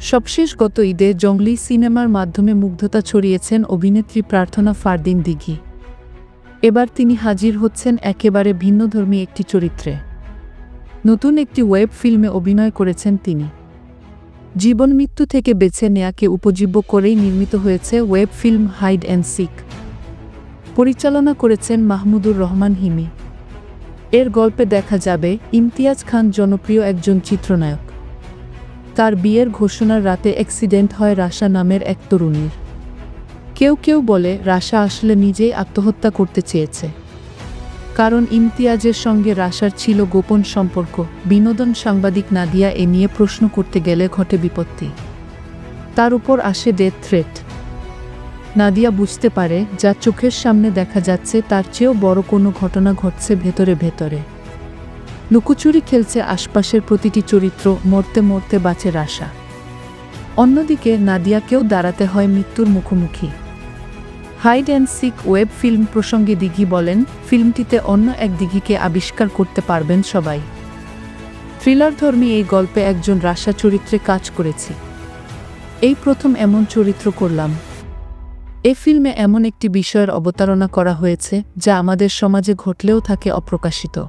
সবশেষ গত ঈদে জঙ্গলি সিনেমার মাধ্যমে মুগ্ধতা ছড়িয়েছেন অভিনেত্রী প্রার্থনা ফারদিন দিঘি। এবার তিনি হাজির হচ্ছেন একেবারে ভিন্নধর্মী একটি চরিত্রে। নতুন একটি ওয়েব ফিল্মে অভিনয় করেছেন তিনি। জীবন মৃত্যু থেকে বেছে নেয়াকে উপজীব্য করেই নির্মিত হয়েছে web film hide and seek. পরিচালনা করেছেন মাহমুদুর রহমান হিমি। এর গল্পে দেখা যাবে ইমতিয়াজ খান জনপ্রিয় একজন চিত্রনায়ক। তার বিয়ের ঘোষণার রাতে অ্যাক্সিডেন্ট হয় রাশা নামের এক তরুণীর। কেউ কেউ বলে রাশা আসলে নিজেই আত্মহত্যা করতে চেয়েছে। কারণ ইমতিয়াজের সঙ্গে রাশার ছিল গোপন সম্পর্ক। বিনোদন সাংবাদিক নাদিয়া এ নিয়ে প্রশ্ন করতে গেলে ঘটে বিপত্তি। তার উপর আসে ডেথ থ্রেট নাদিয়া বুঝতে পারে, যা চোখের সামনে দেখা যাচ্ছে, তার চেয়েও বড় কোনো ঘটনা ঘটছে ভেতরে ভেতরে। লুকোচুরি খেলছে আশপাশের প্রতিটি চরিত্র মরতে মরতে বাঁচে রাশা। অন্যদিকে নাদিয়াকেও দাঁড়াতে হয় মৃত্যুর মুখোমুখি। Hide and seek web film প্রসঙ্গে দিঘি বলেন, ফিল্মটিতে অন্য এক দিঘিকে আবিষ্কার করতে পারবেন সবাই। থ্রিলারধর্মী এই গল্পে একজন রাশা চরিত্রে কাজ করেছি। এই প্রথম এমন চরিত্র করলাম। এ ফিল্মে এমন একটি বিষয়ের অবতারণা করা হয়েছে, যা আমাদের সমাজে ঘটলেও থাকে অপ্রকাশিত।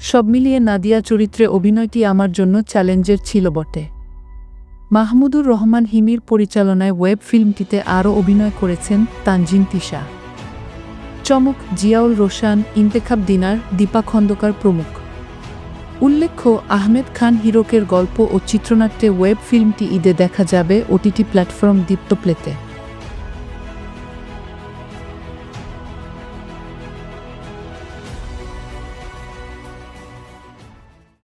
সব মিলিয়ে নাদিয়া চরিত্রে অভিনয়টি আমার জন্য চ্যালেঞ্জের ছিল বটে। মাহমুদুর রহমান হিমির পরিচালনায় ওয়েব ফিল্মটিতে আরও অভিনয় করেছেন তানজিন তিশা। চমক জিয়াউল রোশান, ইন্তেখাব দিনার, দীপা খন্দকার প্রমুখ। উল্লেখ্য, আহমেদ খান হিরোকের গল্প ও চিত্রনাট্যে ওয়েব ফিল্মটি ঈদে দেখা যাবে ওটিটি প্ল্যাটফর্ম দীপ্ত প্লেতে